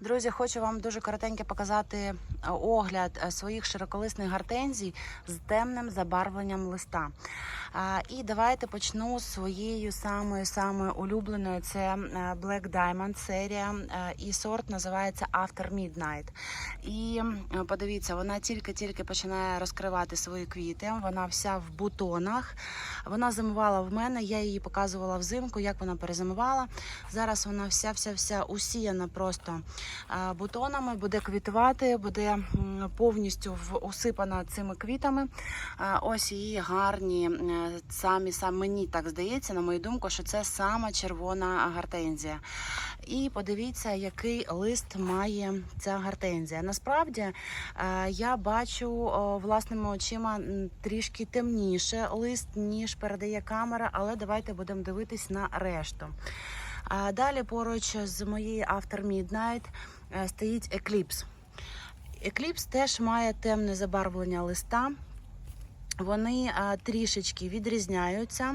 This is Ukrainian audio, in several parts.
Друзі, хочу вам дуже коротенько показати е, огляд е, своїх широколисних гортензій з темним забарвленням листа. І давайте почну з своєю самою самою улюбленою. Це е, Black Diamond серія, і сорт називається After Midnight. І подивіться, вона тільки-тільки починає розкривати свої квіти. Вона вся в бутонах. Вона зимувала в мене. Я її показувала взимку, як вона перезимувала. Зараз вона вся, вся, вся усіяна просто бутонами, буде квітувати, буде повністю усипана цими квітами. Е, Ось її гарні е, самі сам мені так здається, на мою думку, що це сама червона гортензія. І подивіться, який лист має ця гортензія. Насправді е, я бачу власними очима трішки темніше лист, ніж передає камера, але давайте будемо дивитись на решту. А далі поруч з моєю After Midnight е, стоїть Eclipse. Eclipse теж має темне забарвлення листа. Вони а, трішечки відрізняються.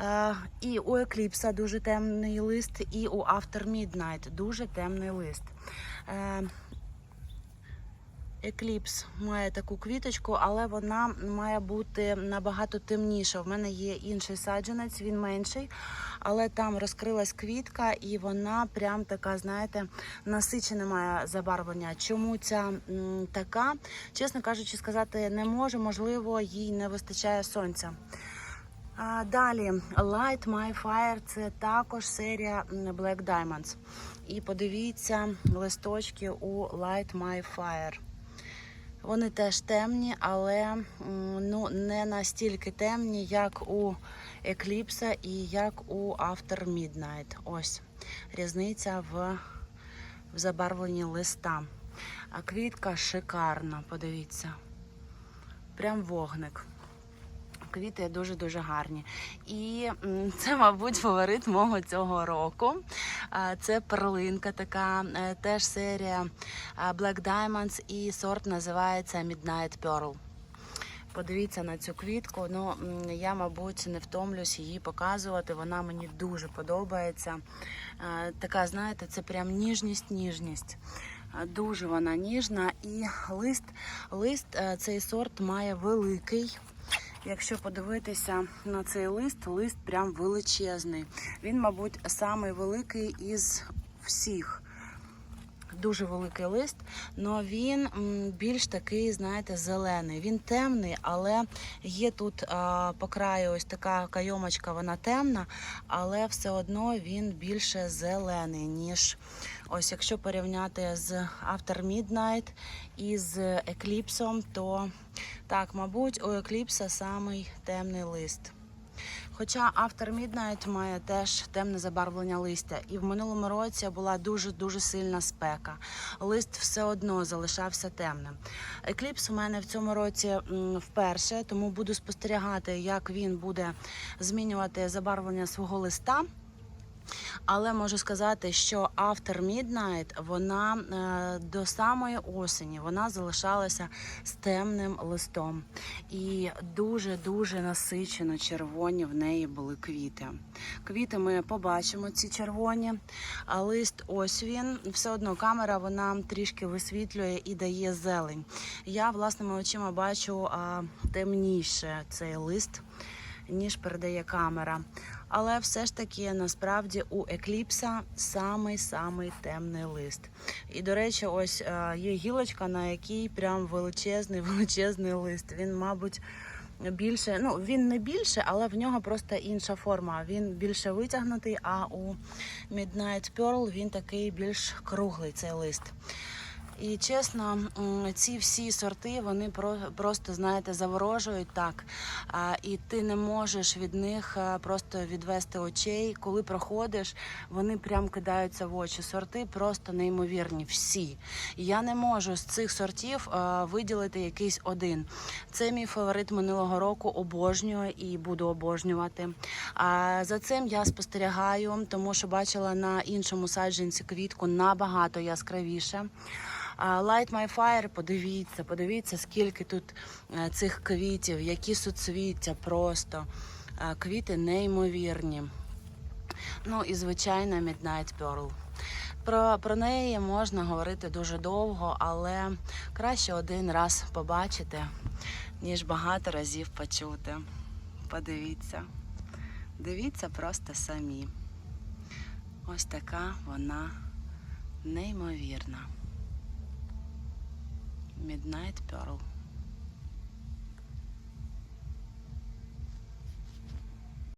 Е, і у Екліпса дуже темний лист, і у After Midnight дуже темний лист. Екліпс має таку квіточку, але вона має бути набагато темніша. В мене є інший саджанець, він менший, але там розкрилась квітка, і вона прям така, знаєте, насичена має забарвлення. Чому ця м, така? Чесно кажучи, сказати не можу. Можливо, їй не вистачає сонця. А, Далі Light My Fire це також серія Black Diamonds. І подивіться листочки у Light My Fire. Вони теж темні, але ну, не настільки темні, як у Екліпса і як у After Midnight. Ось різниця в, в забарвленні листа. А квітка шикарна, подивіться. Прям вогник. Квіти дуже-дуже гарні. І це, мабуть, фаворит мого цього року. Це перлинка, така е, теж серія Black Diamonds, і сорт називається Midnight Pearl. Подивіться на цю квітку. Ну, я, мабуть, не втомлюсь її показувати. Вона мені дуже подобається. Така, знаєте, це прям ніжність, ніжність. Е, Дуже вона ніжна. І лист, лист е, цей сорт має великий. Якщо подивитися на цей лист, лист прям величезний. Він, мабуть, самий великий із всіх. Дуже великий лист, але він більш такий, знаєте, зелений. Він темний, але є тут а, по краю ось така кайомочка, вона темна, але все одно він більше зелений, ніж ось якщо порівняти з After Midnight і з Eclipse, то так, мабуть, у Eclipse самий темний лист. Хоча After Midnight має теж темне забарвлення листя, і в минулому році була дуже дуже сильна спека. Лист все одно залишався темним. Екліпс у мене в цьому році вперше, тому буду спостерігати, як він буде змінювати забарвлення свого листа. Але можу сказати, що After Midnight вона е, до самої осені вона залишалася з темним листом. І дуже-дуже насичено червоні в неї були квіти. Квіти ми побачимо, ці червоні, а лист ось він. Все одно камера вона трішки висвітлює і дає зелень. Я власними очима бачу а, темніше цей лист, ніж передає камера. Але все ж таки насправді у Екліпса самий самий темний лист. І до речі, ось е, є гілочка, на якій прям величезний величезний лист. Він, мабуть, більше, ну він не більше, але в нього просто інша форма. Він більше витягнутий, а у Midnight Pearl він такий більш круглий цей лист. І чесно, ці всі сорти вони про- просто знаєте заворожують так. І ти не можеш від них просто відвести очей. Коли проходиш, вони прям кидаються в очі. Сорти просто неймовірні. Всі. Я не можу з цих сортів виділити якийсь один. Це мій фаворит минулого року. Обожнюю і буду обожнювати. За цим я спостерігаю, тому що бачила на іншому саджанці квітку набагато яскравіше. Light My Fire, подивіться, подивіться, скільки тут е, цих квітів, які суцвіття просто. Е, Квіти неймовірні. Ну і звичайно, Midnight Pearl. Про, про неї можна говорити дуже довго, але краще один раз побачити, ніж багато разів почути. Подивіться. Дивіться просто самі. Ось така вона неймовірна. Midnight Pearl.